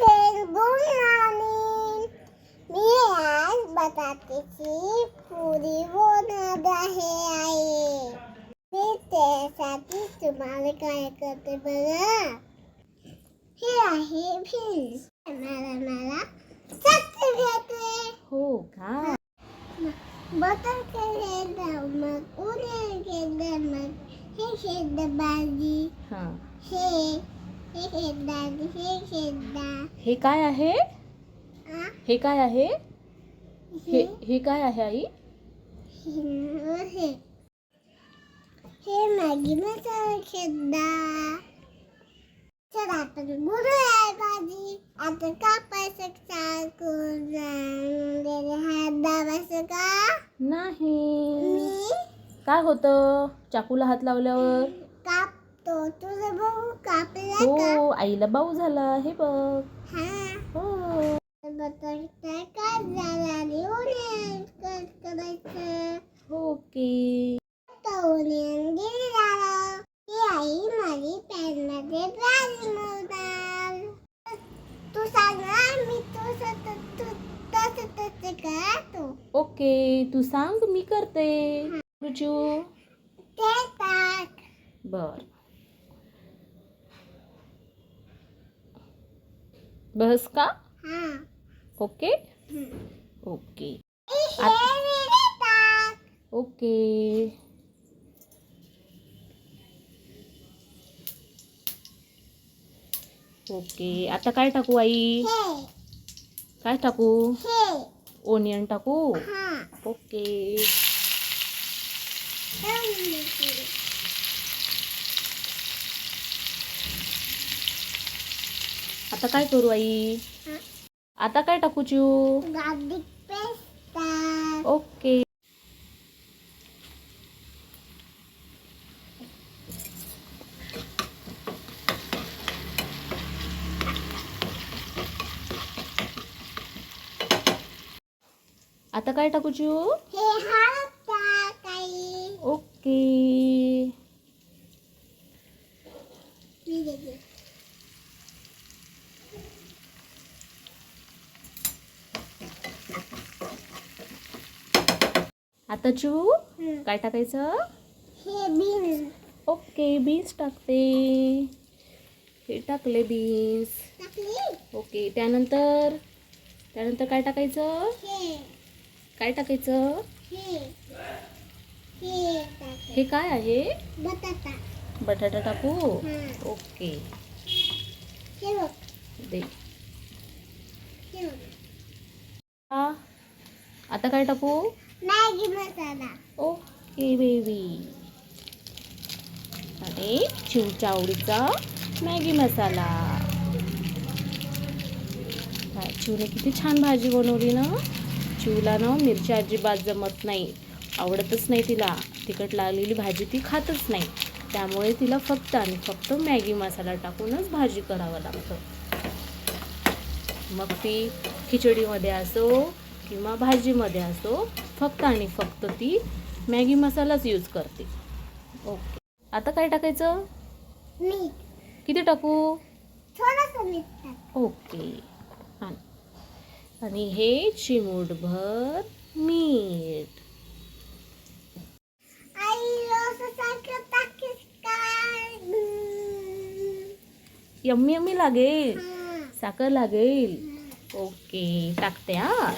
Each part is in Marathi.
गुड मॉर्निंग मी आज बटाट्याची पुरी बनवत आहे आहे मी त्यासाठी तुम्हाला काय करते बघा हे आहे फिन्स मला मला चटणी भेटते हो का? बटर केले मग उन्हे केले मग हे शेत भाजी हा हे काय आहे? हे काय आहे? हे हे काय आहे आई? हे हे मॅगी मसाला शेंदा चल आपण बनवूया भाजी आता कापायचं दाबायचं का? नाही. काय होतं? चाकूला हात लावल्यावर? कापतो तुझं बघू कापला का हो आईला बाऊ झाला. हे बघ. हा. हो. बटाटा काय झाला आणि ओनियन कट करायचं? ओके. ओनियन गेली झालं. ती आई माझी पॅनमध्ये भाजी मोडणार. तू सांग ना, मी तू तू तसं तसं करतो ओके तू सांग मी करते. ते टाक. बर. बस का? हा। ओके. ओके ओके ओके आता काय टाकू आई? काय टाकू? ओनियन टाकू? हा। ओके आता काय करू आई हा. आता काय टाकू चू गार्लिक पेस्ट टाक ओके आता काय टाकू चू हे हळद टाक आई ओके मी देते आता चू. काय टाकायचं? हे बीन्स ओके बीन्स टाकते. हे टाकले बीन्स टाकली? ओके त्यानंतर त्यानंतर काय टाकायचं? काय टाकायचं? हे. काय आहे? बटाटा. बटाटा टाकू. ओके. दे. आता काय टाकू? मॅगी मसाला ओके बेबी अरे चिवच्या आवडीचा मॅगी मसाला काय, चिवने किती छान भाजी बनवली ना. चिवला ना मिरची अजिबात जमत नाही. आवडतच नाही तिला. तिखट लागलेली भाजी ती खातच नाही. त्यामुळे तिला फक्त आणि फक्त मॅगी मसाला टाकूनच भाजी करावं लागतं. मग ती खिचडीमध्ये असो किंवा भाजीमध्ये असो फक्त आणि फक्त ती मॅगी मसालाच यूज करते. ओके आता काय टाकायचं? किती टाकू? ओके आणि आणि हे चिमूटभर मीठ. यम्मी यम्मी लागेल. साखर लागेल. ओके टाकते हा.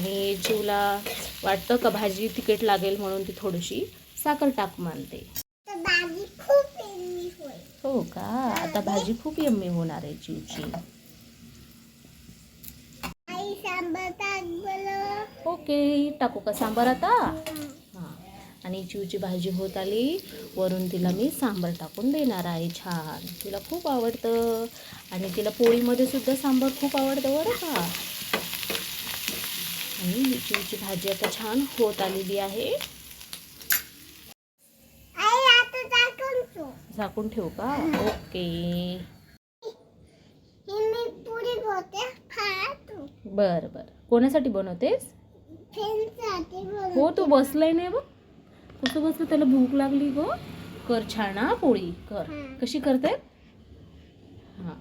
आणि चिवला वाटतं का भाजी तिखट लागेल म्हणून ती थोडीशी साखर टाक मानते. हो का? आता भाजी खूप यम्मी होणार आहे चिवची आई सांबार टाक बरं. ओके टाकू का सांबार आता? हां. आणि चिवची भाजी होत आली वरून तिला मी सांबार टाकून देणार आहे छान. तिला खूप आवडतं. आणि तिला पोळीमध्ये सुद्धा सांबार खूप आवडतं बरं का? आणि चिवची भाजी आता छान होत आलेली आहे. झाकून ठेवू. का? ओके. बरं बरं. कोणासाठी बनवतेस? हो तू बसलाय नाही बघ. कसं बसलं? त्याला भूक लागली गो. कर छान पोळी कर. कशी करते हां.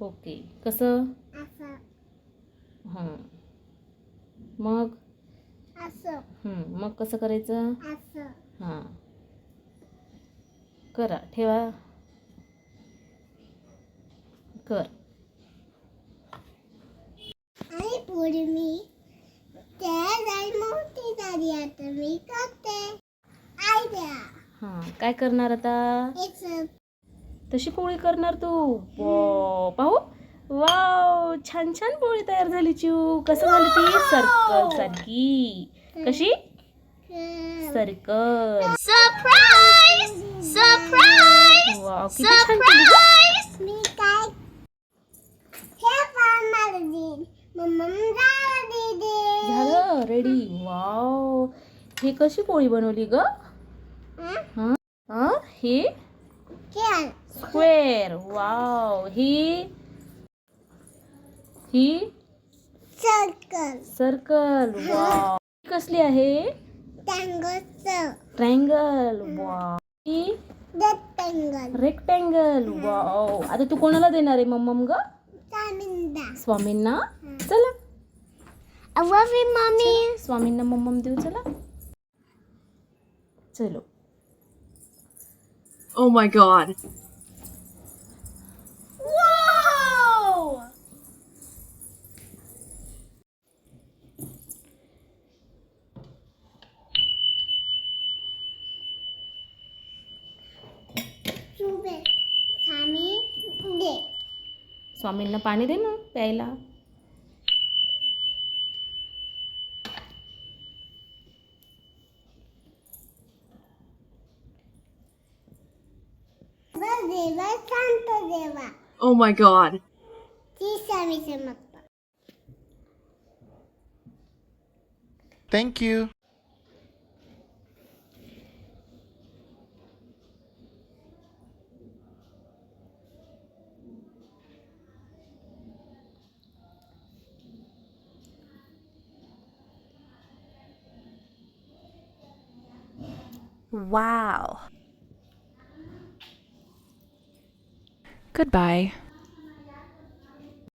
ओके. कसं? हां. मग? असं. हं, मग कसं करायचं? असं. हां. करा. ठेवा. कर. आणि पुढे मी त्या जाई मोठी झाली. आता मी करते. हां. काय करणार आता? एक तशी पोळी करणार तू? पाहू? वाव छान छान पोळी तयार झाली चिऊ. कसं झाली ती? सर्कल सारखी. कशी? सर्कल. सरप्राईज सरप्राईज वाव किती छान केली गं. मी काय हे पण मला देईन. मम्मा मला दे झालं? Ready wow. हे कशी पोळी बनवली ग? हा? हा? हे? खेळ स्क्वेअर वाव. ही ही सर्कल सर्कल ही. कसली आहे? टँगल ट्रायंगल वाव ही रेक्टेंगल रेक्टँगल वाव आता तू कोणाला देणार आहे मम्मम ग? स्वामींना. चला. Mommy. स्वामींना मम्मम देऊ चला. चलो. Oh my god. स्वामींना पाणी दे ना प्यायला बस देवा शांत देवा Oh my god. ती स्वामी समजतं Thank you. Wow. Goodbye.